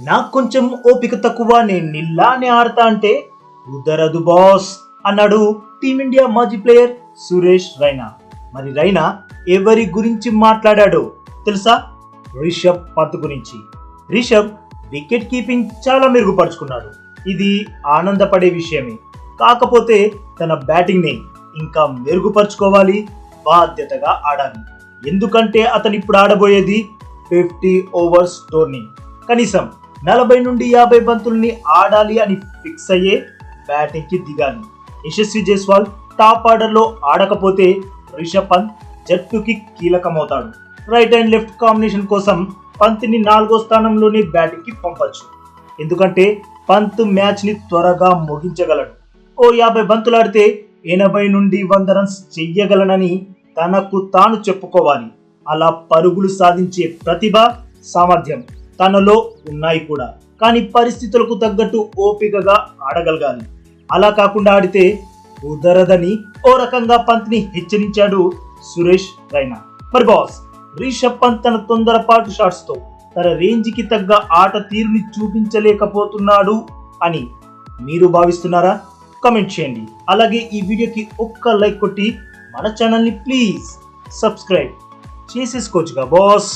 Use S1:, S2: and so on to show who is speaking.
S1: నాకు కొంచెం ఓపిక తక్కువ నేను నిల్లానే ఆడతా అంటే కుదరదు బాస్ అన్నాడు టీమిండియా మాజీ ప్లేయర్ సురేష్ రైనా. మరి రైనా ఎవరి గురించి మాట్లాడాడో తెలుసా? రిషబ్ పంత్ గురించి. రిషబ్ వికెట్ కీపింగ్ చాలా మెరుగుపరుచుకున్నాడు. ఇది ఆనందపడే విషయమే. కాకపోతే తన బ్యాటింగ్ని ఇంకా మెరుగుపరుచుకోవాలి బాధ్యతగా ఆడాలి. ఎందుకంటే అతను ఇప్పుడు ఆడబోయేది ఫిఫ్టీ ఓవర్స్ టోర్నీ కనీసం నలభై నుండి యాభై బంతుల్ని ఆడాలి అని ఫిక్స్ అయ్యే బ్యాటింగ్కి దిగాను దిగాలి. యశస్వి జైస్వాల్ టాప్ ఆర్డర్లో ఆడకపోతే రిషబ్ పంత్ జట్టుకి కీలకమవుతాడు. రైట్ అండ్ లెఫ్ట్ కాంబినేషన్ కోసం పంత్ని నాలుగో స్థానంలోనే బ్యాటింగ్కి పంపచ్చు. ఎందుకంటే పంత్ మ్యాచ్ని త్వరగా ముగించగలడు. ఓ యాభై బంతులు ఆడితే ఎనభై నుండి వంద రన్స్ చెయ్యగలనని తనకు తాను చెప్పుకోవాలి. అలా పరుగులు సాధించే ప్రతిభ సామర్థ్యం. తనలో ఉన్నాయి కూడా. కానీ పరిస్థితులకు తగ్గట్టు ఓపికగా ఆడగలగాలి. అలా కాకుండా ఆడితే కుదరదని ఓ రకంగా పంత్ని హెచ్చరించాడు సురేష్ రైనా. మరి బాస్ రిషబ్ పంత్ తన తొందరపాటు షాట్స్తో తన రేంజ్కి తగ్గ ఆట తీరుని చూపించలేకపోతున్నాడు అని మీరు భావిస్తున్నారా? కమెంట్ చేయండి. అలాగే ఈ వీడియోకి ఒక్క లైక్ కొట్టి మన ఛానల్ని ప్లీజ్ సబ్స్క్రైబ్ చేసేసుకోవచ్చుగా బాస్.